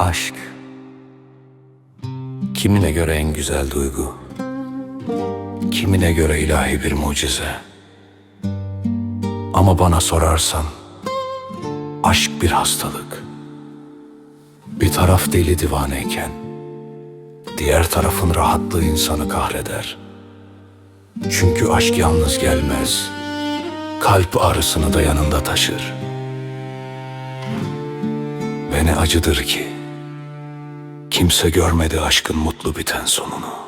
Aşk. Kimine göre en güzel duygu Kimine göre ilahi bir mucize. Ama bana sorarsan Aşk bir hastalık. Bir taraf deli divaneyken Diğer tarafın rahatlığı insanı kahreder. Çünkü aşk yalnız gelmez Kalp ağrısını da yanında taşır. Ve ne acıdır ki Kimse görmedi aşkın mutlu biten sonunu.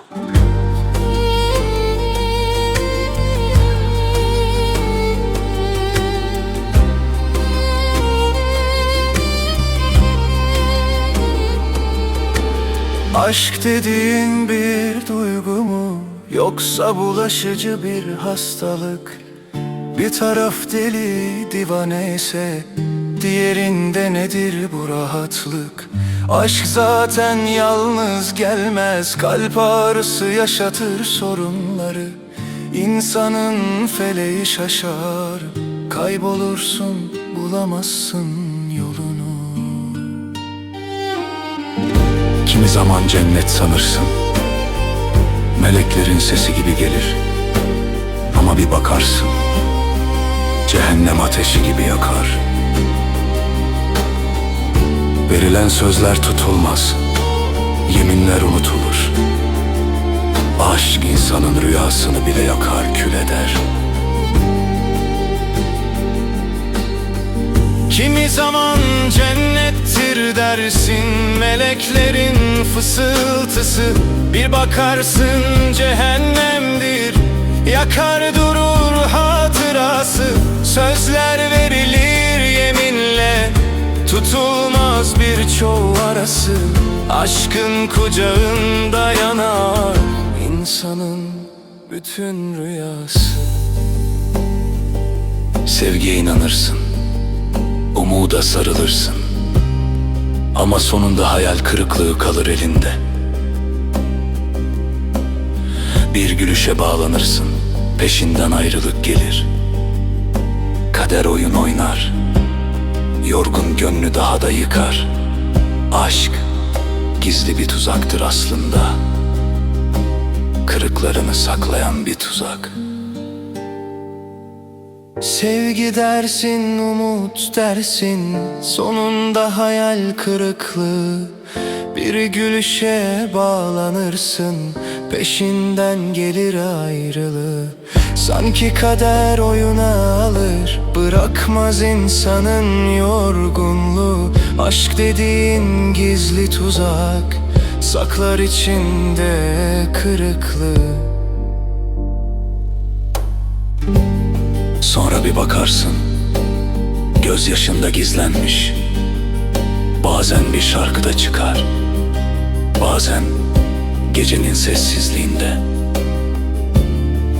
Aşk dediğin bir duygu mu? Yoksa bulaşıcı bir hastalık? Bir taraf deli divane ise Diğerinde nedir bu rahatlık Aşk zaten yalnız gelmez Kalp ağrısı yaşatır sorunları. İnsanın feleği şaşar Kaybolursun bulamazsın yolunu. Kimi zaman cennet sanırsın Meleklerin sesi gibi gelir. Ama bir bakarsın Cehennem ateşi gibi yakar Verilen sözler tutulmaz. Yeminler unutulur. Aşk insanın rüyasını bile yakar kül eder. Kimi zaman cennettir dersin Meleklerin fısıltısı. Bir bakarsın cehennemdir Yakar durur birçoğu arası Aşkın kucağında yanar insanın bütün rüyası. Sevgiye inanırsın Umuda sarılırsın. Ama sonunda hayal kırıklığı kalır elinde. Bir gülüşe bağlanırsın Peşinden ayrılık gelir. Kader oyun oynar Yorgun gönlü daha da yıkar Aşk gizli bir tuzaktır aslında. Kırıklarını saklayan bir tuzak. Sevgi dersin, umut dersin Sonunda hayal kırıklığı Bir gülüşe bağlanırsın Peşinden gelir ayrılığı. Sanki kader oyuna alır Bırakmaz insanın yorgunluğu. Aşk dediğin gizli tuzak Saklar içinde kırıklığı. Sonra bir bakarsın Gözyaşında gizlenmiş Bazen bir şarkıda çıkar. Bazen gecenin sessizliğinde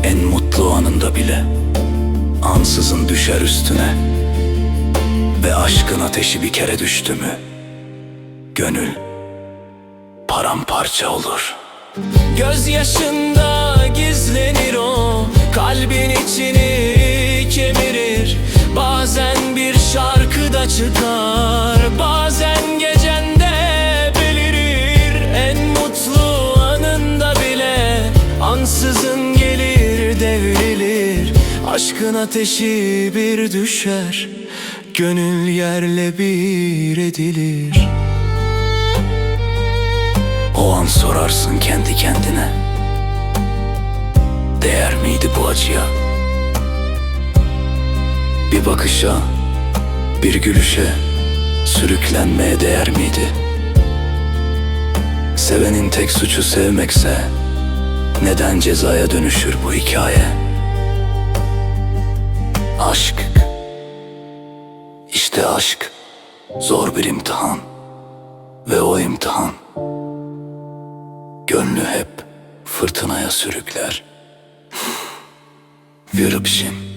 En mutlu anında bile Ansızın düşer üstüne Ve aşkın ateşi bir kere düştü mü Gönül paramparça olur. Gözyaşında gizlenir o Kalbin içini kemirir. Bazen bir şarkıda çıkar Bazen Aşkın ateşi bir düşer Gönül yerle bir edilir o an sorarsın kendi kendine Değer miydi bu acıya? Bir bakışa, bir gülüşe Sürüklenmeye değer miydi? Sevenin tek suçu sevmekse Neden cezaya dönüşür bu hikaye? Aşk. İşte aşk. Zor bir imtihan. Ve o imtihan Gönlü hep fırtınaya sürükler. Virupşin